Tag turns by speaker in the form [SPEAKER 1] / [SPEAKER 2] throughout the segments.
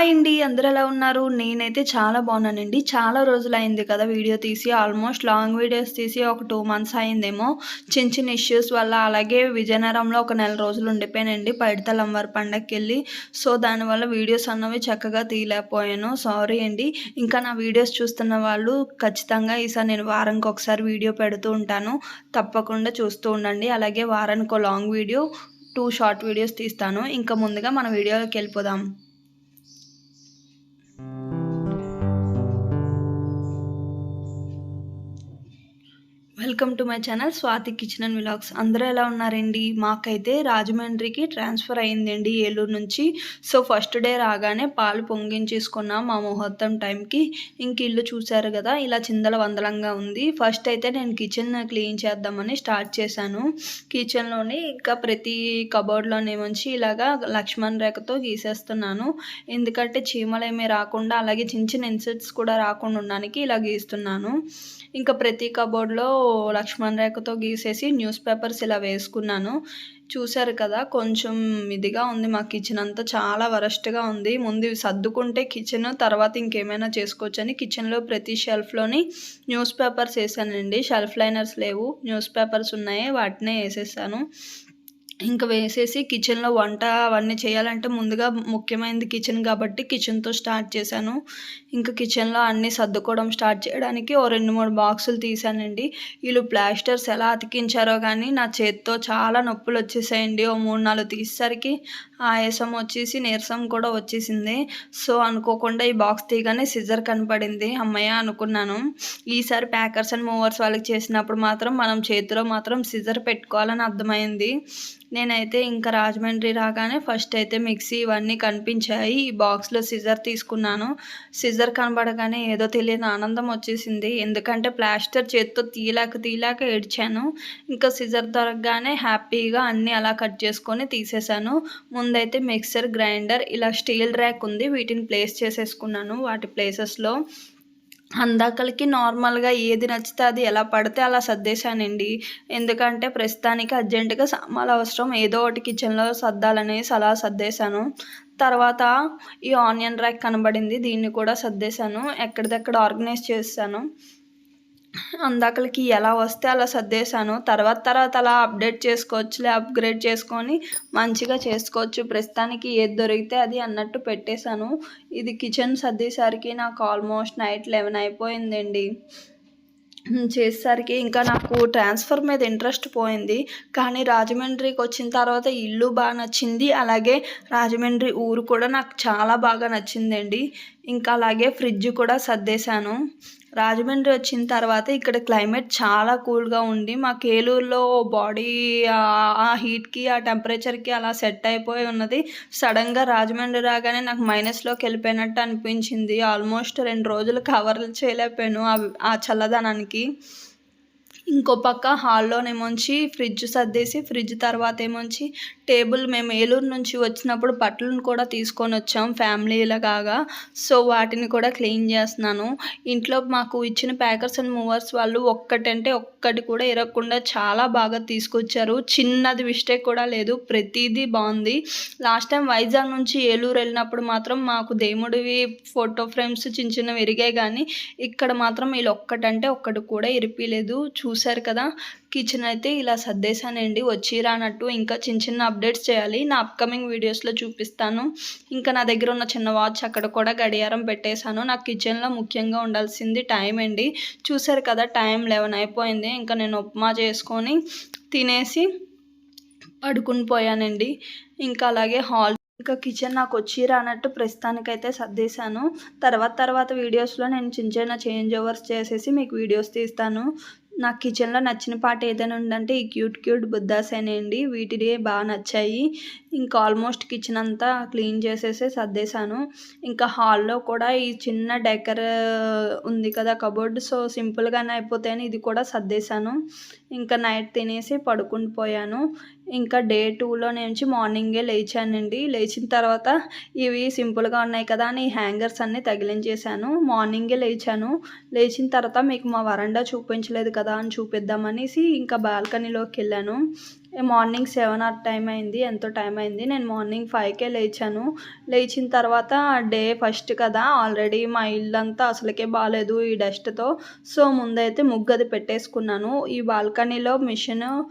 [SPEAKER 1] Hi అండి అందరు ఎలా ఉన్నారు? నేనైతే చాలా బాగున్నానండి. చాలా రోజులు అయింది కదా వీడియో తీసి. ఆల్మోస్ట్ లాంగ్ వీడియోస్ తీసి ఒక టూ మంత్స్ అయిందేమో. చిన్న చిన్న ఇష్యూస్ వల్ల అలాగే విజయనగరంలో ఒక నెల రోజులు ఉండిపోయానండి. పైడితల అమ్మవారి పండగకి వెళ్ళి సో దానివల్ల వీడియోస్ అన్నవి చక్కగా తీయలేకపోయాను. సారీ అండి. ఇంకా నా వీడియోస్ చూస్తున్న వాళ్ళు ఖచ్చితంగా ఈసారి నేను వారానికి ఒకసారి వీడియో పెడుతూ ఉంటాను. తప్పకుండా చూస్తూ ఉండండి. అలాగే వారానికి long video two short videos తీస్తాను. ఇంకా ముందుగా మన వీడియోలోకి వెళ్ళిపోదాం. Welcome to my channel Swathi kitchen and vlogs. అందరూ ఎలా ఉన్నారండి? మాకైతే రాజమండ్రికి ట్రాన్స్ఫర్ అయిందండి ఏలూరు నుంచి. సో ఫస్ట్ డే రాగానే పాలు పొంగించేసుకున్నాం మా ముహూర్తం టైంకి. ఇంక ఇల్లు చూశారు కదా ఇలా చిందల వందలంగా ఉంది. ఫస్ట్ అయితే నేను కిచెన్ క్లీన్ చేద్దామని స్టార్ట్ చేశాను. కిచెన్లోని ఇంకా ప్రతి కబోర్డ్లోనేమొచ్చి ఇలాగా లక్ష్మణ్ రేఖతో గీసేస్తున్నాను. ఎందుకంటే చీమలేమీ రాకుండా అలాగే చిన్న చిన్న ఇన్సెట్స్ కూడా రాకుండా ఉండడానికి ఇలా గీస్తున్నాను. ఇంకా ప్రతి కబోర్డ్లో లక్ష్మణ్ రేఖతో గీసేసి న్యూస్ పేపర్స్ ఇలా వేసుకున్నాను. చూశారు కదా కొంచెం ఇదిగా ఉంది మా కిచెన్ అంతా చాలా వరస్ట్గా ఉంది. ముందు సర్దుకుంటే కిచెన్ తర్వాత ఇంకేమైనా చేసుకోవచ్చు అని కిచెన్లో ప్రతి షెల్ఫ్లోని న్యూస్ పేపర్స్ వేసానండి. షెల్ఫ్ లైనర్స్ లేవు న్యూస్ పేపర్స్ ఉన్నాయి వాటినే వేసేసాను. ఇంకా వేసేసి కిచెన్లో వంట అవన్నీ చేయాలంటే ముందుగా ముఖ్యమైనది కిచెన్ కాబట్టి కిచెన్తో స్టార్ట్ చేశాను. ఇంకా కిచెన్లో అన్నీ సర్దుకోవడం స్టార్ట్ చేయడానికి ఓ రెండు మూడు బాక్సులు తీసానండి వీళ్ళు ప్లాస్టర్స్ ఎలా అతికించారో కానీ నా చేతితో చాలా నొప్పులు వచ్చేసాయండి. ఓ మూడు నాలుగు తీసేసరికి ఆయాసం వచ్చేసి నీరసం కూడా వచ్చేసింది. సో అనుకోకుండా ఈ బాక్స్ తీయగానే సిజర్ కనపడింది. అమ్మయ్య అనుకున్నాను. ఈసారి ప్యాకర్స్ అండ్ మూవర్స్ వాళ్ళకి చేసినప్పుడు మాత్రం మనం చేతిలో మాత్రం సిజర్ పెట్టుకోవాలని అర్థమైంది. నేనైతే ఇంకా రాజమండ్రి రాగానే ఫస్ట్ అయితే మిక్సీ ఇవన్నీ కనిపించాయి. ఈ బాక్స్లో సిజర్ తీసుకున్నాను. సిజర్ కనబడగానే ఏదో తెలియని ఆనందం వచ్చేసింది. ఎందుకంటే ప్లాస్టర్ చేత్తో తీయలేక తీయలేక ఏడ్చాను. ఇంకా సిజర్ దొరకగానే హ్యాపీగా అన్నీ అలా కట్ చేసుకొని తీసేసాను ముందైతే మిక్సర్ గ్రైండర్ ఇలా స్టీల్ ర్యాక్ ఉంది. వీటిని ప్లేస్ చేసేసుకున్నాను. వాటి ప్లేసెస్లో అందాకలకి నార్మల్గా ఏది నచ్చితే అది ఎలా పడితే అలా సర్దేశానండి. ఎందుకంటే ప్రస్తుతానికి అర్జెంటుగా సామాన్లు అవసరం. ఏదో ఒకటి కిచెన్లో సర్దాలనేసి అలా సర్దేశాను. తర్వాత ఈ ఆనియన్ ర్యాక్ కనబడింది. దీన్ని కూడా సర్దేశాను. ఎక్కడిదక్కడ ఆర్గనైజ్ చేశాను. అందాకలకి ఎలా వస్తే అలా సర్దేశాను. తర్వాత తర్వాత అలా అప్డేట్ చేసుకోవచ్చులే అప్గ్రేడ్ చేసుకొని మంచిగా చేసుకోవచ్చు. ప్రస్తుతానికి ఏది దొరికితే అది అన్నట్టు పెట్టేశాను. ఇది కిచెన్ సర్దేసరికి నాకు ఆల్మోస్ట్ నైట్ లెవెన్ అయిపోయిందండి. చేసేసరికి ఇంకా నాకు ట్రాన్స్ఫర్ మీద ఇంట్రెస్ట్ పోయింది. కానీ రాజమండ్రికి వచ్చిన తర్వాత ఇల్లు బాగా నచ్చింది. అలాగే రాజమండ్రి ఊరు కూడా నాకు చాలా బాగా నచ్చిందండి. ఇంకా అలాగే ఫ్రిడ్జ్ కూడా సర్దేశాను. రాజమండ్రి వచ్చిన తర్వాత ఇక్కడ క్లైమేట్ చాలా కూల్గా ఉంది. మా కేలూరులో బాడీ ఆ హీట్కి ఆ టెంపరేచర్కి అలా సెట్ అయిపోయి ఉన్నది. సడన్గా రాజమండ్రి రాగానే నాకు మైనస్లోకి వెళ్ళిపోయినట్టు అనిపించింది. ఆల్మోస్ట్ రెండు రోజులు కవర్ చేయలేకపోయాను ఆ చల్లదనానికి. ఇంకో పక్క హాల్లోనేమోంచి ఫ్రిడ్జ్ సర్దేసి ఫ్రిడ్జ్ తర్వాత ఏమోంచి టేబుల్ మేము ఏలూరు నుంచి వచ్చినప్పుడు బట్టలను కూడా తీసుకొని వచ్చాం ఫ్యామిలీలగా సో వాటిని కూడా క్లీన్ చేస్తున్నాను. ఇంట్లో మాకు ఇచ్చిన ప్యాకర్స్ అండ్ మూవర్స్ వాళ్ళు ఒక్కటంటే ఒక్కటి కూడా ఇరగకుండా చాలా బాగా తీసుకొచ్చారు. చిన్నది మిస్టేక్ కూడా లేదు ప్రతిదీ బాగుంది. లాస్ట్ టైం వైజాగ్ నుంచి ఏలూరు వెళ్ళినప్పుడు మాత్రం మాకు దేవుడివి ఫోటో ఫ్రేమ్స్ చిన్న చిన్నవి విరిగాయి కానీ ఇక్కడ మాత్రం వీళ్ళు ఒక్కటంటే ఒక్కటి కూడా ఇరిపిలేదు చూ చూశారు కదా కిచెన్ అయితే ఇలా సర్దేశానండి వచ్చి రానట్టు ఇంకా చిన్న చిన్న అప్డేట్స్ చేయాలి. నా అప్కమింగ్ వీడియోస్లో చూపిస్తాను. ఇంకా నా దగ్గర ఉన్న చిన్న వాచ్ అక్కడ కూడా గడియారం పెట్టేశాను. నాకు కిచెన్లో ముఖ్యంగా ఉండాల్సింది టైం అండి. చూశారు కదా టైం లెవెన్ అయిపోయింది. ఇంకా నేను ఉప్మా చేసుకొని తినేసి పడుకుని పోయానండి. ఇంకా అలాగే హాల్ ఇంకా కిచెన్ నాకు వచ్చి రానట్టు ప్రస్తుతానికైతే సర్దేశాను. తర్వాత తర్వాత వీడియోస్లో నేను చిన్న చిన్న చేంజ్ ఓవర్స్ చేసేసి మీకు వీడియోస్ తీస్తాను. నాకు కిచెన్లో నచ్చిన పాట ఏదైనా ఉందంటే ఈ క్యూట్ క్యూట్ బుద్ధాసేనండి వీటిదే బాగా నచ్చాయి. ఇంకా ఆల్మోస్ట్ కిచెన్ అంతా క్లీన్ చేసేసి సర్దేశాను. ఇంకా హాల్లో కూడా ఈ చిన్న డెకర్ ఉంది కదా కబోర్డ్. సో సింపుల్గానే అయిపోతాయని ఇది కూడా సర్దేశాను. ఇంకా నైట్ తినేసి పడుకుని పోయాను. ఇంకా డే టూలో నుంచి మార్నింగే లేచానండి. లేచిన తర్వాత ఇవి సింపుల్గా ఉన్నాయి కదా అని హ్యాంగర్స్ అన్నీ తగిలించేశాను. మార్నింగే లేచాను. లేచిన తర్వాత మీకు మా వరండా చూపించలేదు కదా అని చూపిద్దామనేసి ఇంకా బాల్కనీలోకి వెళ్ళాను. మార్నింగ్ సెవెన్ ఆ టైం అయింది ఎంతో టైం అయింది. నేను మార్నింగ్ ఫైవ్కే లేచాను. లేచిన తర్వాత డే ఫస్ట్ కదా ఆల్రెడీ మా ఇల్లంతా అసలుకే బాగాలేదు ఈ డస్ట్తో. సో ముందైతే ముగ్గు అది పెట్టేసుకున్నాను. ఈ బాల్కనీలో మిషన్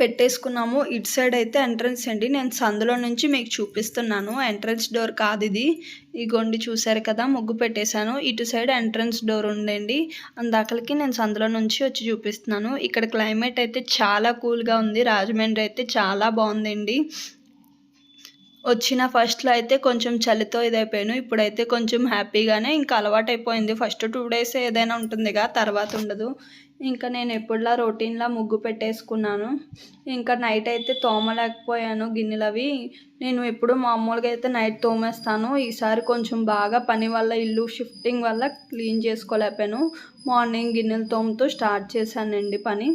[SPEAKER 1] పెట్టేసుకున్నాము. ఇటు సైడ్ అయితే ఎంట్రన్స్ అండి. నేను సందులో నుంచి మీకు చూపిస్తున్నాను. ఎంట్రన్స్ డోర్ కాదు ఇది. ఈ గొండి చూసారు కదా ముగ్గు పెట్టేశాను. ఇటు సైడ్ ఎంట్రన్స్ డోర్ ఉండండి అందాకలకి నేను సందులో నుంచి వచ్చి చూపిస్తున్నాను. ఇక్కడ క్లైమేట్ అయితే చాలా కూల్గా ఉంది. రాజమండ్రి అయితే చాలా బాగుందండి. వచ్చిన ఫస్ట్లో అయితే కొంచెం చలితో ఇదైపోయాను. ఇప్పుడైతే కొంచెం హ్యాపీగానే ఇంకా అలవాటు అయిపోయింది ఫస్ట్ టూ డేస్ ఏదైనా ఉంటుందిగా తర్వాత ఉండదు. ఇంకా నేను ఎప్పుడులా రొటీన్లా ముగ్గు పెట్టేసుకున్నాను. ఇంకా నైట్ అయితే తోమలేకపోయాను గిన్నెలు అవి నేను ఎప్పుడు మామూలుగా అయితే నైట్ తోమేస్తాను. ఈసారి కొంచెం బాగా పని వల్ల ఇల్లు షిఫ్టింగ్ వల్ల క్లీన్ చేసుకోలేకపోయాను. మార్నింగ్ గిన్నెలు తోముతూ స్టార్ట్ చేశానండి పని.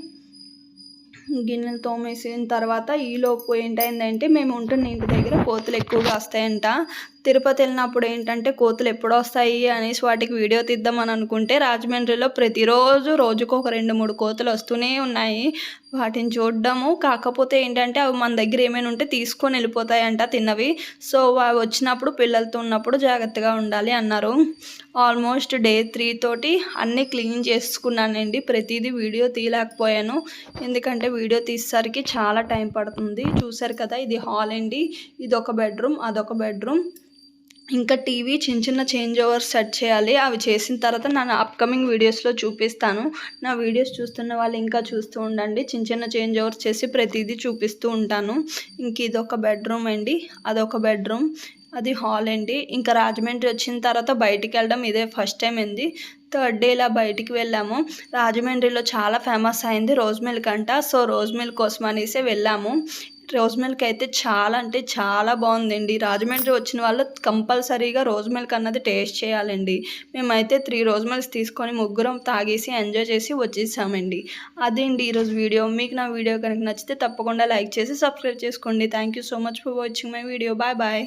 [SPEAKER 1] గిన్నెలు తోమేసిన తర్వాత ఈలోపు ఏంటైందంటే మేము ఉంటున్న ఇంటి దగ్గర కోతులు ఎక్కువగా వస్తాయంట. తిరుపతి వెళ్ళినప్పుడు ఏంటంటే కోతులు ఎప్పుడు వస్తాయి అనేసి వాటికి వీడియో తీద్దామని అనుకుంటే రాజమండ్రిలో ప్రతిరోజు రోజుకు ఒక రెండు మూడు కోతులు వస్తూనే ఉన్నాయి. వాటిని చూడడము. కాకపోతే ఏంటంటే అవి మన దగ్గర ఏమైనా ఉంటే తీసుకొని వెళ్ళిపోతాయంట తిన్నవి. సో అవి వచ్చినప్పుడు పిల్లలతో ఉన్నప్పుడు జాగ్రత్తగా ఉండాలి అన్నారు. ఆల్మోస్ట్ డే త్రీ తోటి అన్నీ క్లీన్ చేసుకున్నానండి. ప్రతిదీ వీడియో తీయలేకపోయాను. ఎందుకంటే వీడియో తీసేసరికి చాలా టైం పడుతుంది. చూసారు కదా ఇది హాల్ అండి. ఇది ఒక బెడ్రూమ్ అదొక బెడ్రూమ్. ఇంకా టీవీ చిన్న చిన్న చేంజ్ ఓవర్స్ సెట్ చేయాలి. అవి చేసిన తర్వాత నేను అప్కమింగ్ వీడియోస్లో చూపిస్తాను. నా వీడియోస్ చూస్తున్న వాళ్ళు ఇంకా చూస్తూ ఉండండి. చిన్న చిన్న చేంజ్ ఓవర్స్ చేసి ప్రతిదీ చూపిస్తూ ఉంటాను. ఇంక ఇదొక బెడ్రూమ్ అండి. అదొక బెడ్రూమ్. అది హాల్ అండి. ఇంకా రాజమండ్రి వచ్చిన తర్వాత బయటికి వెళ్ళడం ఇదే ఫస్ట్ టైం అండి. థర్డ్ డే ఇలా బయటికి వెళ్ళాము. రాజమండ్రిలో చాలా ఫేమస్ అయింది రోజ్ మిల్క్ అంట. సో రోజ్ మిల్క్ కోసం అనేసి వెళ్ళాము. రోజ్ మిల్క్ అయితే చాలా అంటే చాలా బాగుందండి. రాజమండ్రి వచ్చిన వాళ్ళు కంపల్సరీగా రోజ్ మిల్క్ అన్నది టేస్ట్ చేయాలండి. మేమైతే త్రీ రోజ్ మిల్క్స్ తీసుకొని ముగ్గురం తాగేసి ఎంజాయ్ చేసి వచ్చేసామండి. అదేండి ఈరోజు వీడియో. మీకు నా వీడియో కనుక నచ్చితే తప్పకుండా లైక్ చేసి సబ్స్క్రైబ్ చేసుకోండి. Thank you so much for watching my video. Bye bye.